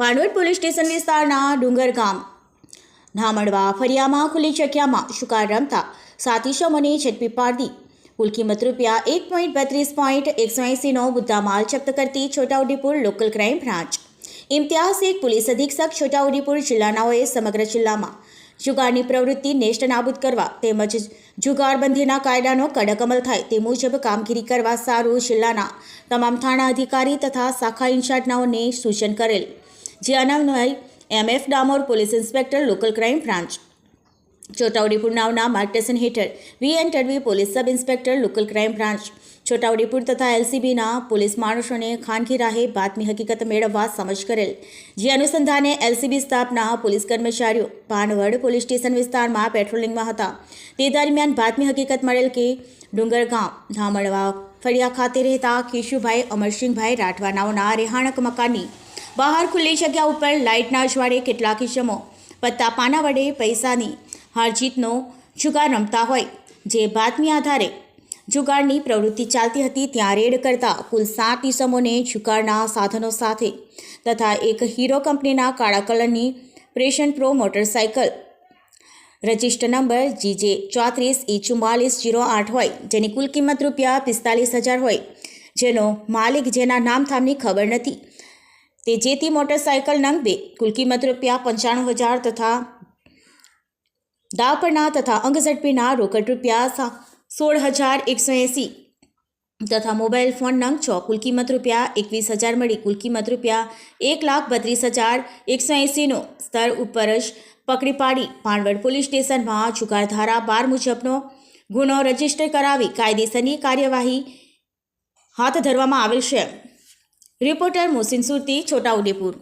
ભાંડવડ police station વિસ્તારના ડુંગર ગામ. નામડવા ફરિયામાં ખુલ્લી જગ્યામાં શુકાર રમતા સાત ઇસમોને ઝડપી પાડી કુલ કિંમત રૂપિયા એક પોઈન્ટ બત્રીસ પોઈન્ટ એકસો એંસીનો મુદ્દામાલ જપ્ત કરતી Chhotaudepur local crime branch. Imtiyaz એક પોલીસ અધિક્ષક છોટાઉદેપુર જિલ્લાનાઓએ સમગ્ર જિલ્લામાં. જુગારની પ્રવૃત્તિ નેષ્ટ નાબૂદ કરવા તેમજ જુગારબંધીના કાયદાનો કડક અમલ થાય તે મુજબ કામગીરી કરવા સારું જિલ્લાના તમામ થાણા અધિકારી તથા શાખા ઇન્ચાર્જનાઓને સૂચન કરેલ. જે અનામય MF Damor, police inspector, local crime branch. Chhotaudepur નાવના માર્ગદર્શન હેઠળ V N Tadvi police sub inspector, local crime branch. Chhotaudepur તથા એલસીબીના પોલીસ માણસોને ખાનગી રાહે બાતમી હકીકત મેળવવા સમજ કરેલ. જે અનુસંધાને એલસીબી સ્ટાફના પોલીસ કર્મચારીઓ પાનવડ પોલીસ સ્ટેશન વિસ્તારમાં પેટ્રોલિંગમાં હતા. તે દરમિયાન બાતમી હકીકત મળેલ કે ડુંગરગાંવ ધામણવા, ફળિયા ખાતે રહેતા કેશુભાઈ, અમરસિંહભાઈ રાઠવા નાઓના રેહાણક મકાનની બહાર ખુલ્લી જગ્યા ઉપર લાઇટના અજવાળે કેટલાક ઇસમો. પત્તા પાના વડે પૈસાની હારજીતનો જુગાર રમતા હોય. જે બાતમી આધારે જુગારની પ્રવૃત્તિ ચાલતી હતી ત્યાં રેડ કરતા કુલ સાત ઇસમોને જુગારના સાધનો સાથે તથા એક હીરો કંપનીના કાળા કલરની passion pro motorcycle. Register number GJ ચોત્રીસ ઈ ચુમ્માલીસ જીરો આઠ હોય, જેની કુલ કિંમત રૂપિયા પિસ્તાલીસ હજાર હોય, જેનો માલિક જેના નામથામની ખબર નથી. તે જેથી મોટરસાઇકલ નંગ. બે કુલ રૂપિયા પંચાણું હજાર તથા દાપરના તથા અંગઝડપીના રોકડ રૂપિયા સોળ હજાર એકસો એંસી તથા મોબાઈલ ફોન નંગ છ. કુલ રૂપિયા એકવીસ હજાર મળી. કુલ રૂપિયા એક લાખ બત્રીસ હજાર એકસો એંસીનો સ્તર ઉપર જ પકડી પાડી. પાણવડ પોલીસ સ્ટેશનમાં જુગારધારા બાર મુજબનો ગુનો રજિસ્ટર કરાવી કાયદેસરની કાર્યવાહી હાથ ધરવામાં આવેલ છે. રિપોર્ટર મોહસિન સુરતી છોટાઉદેપુર.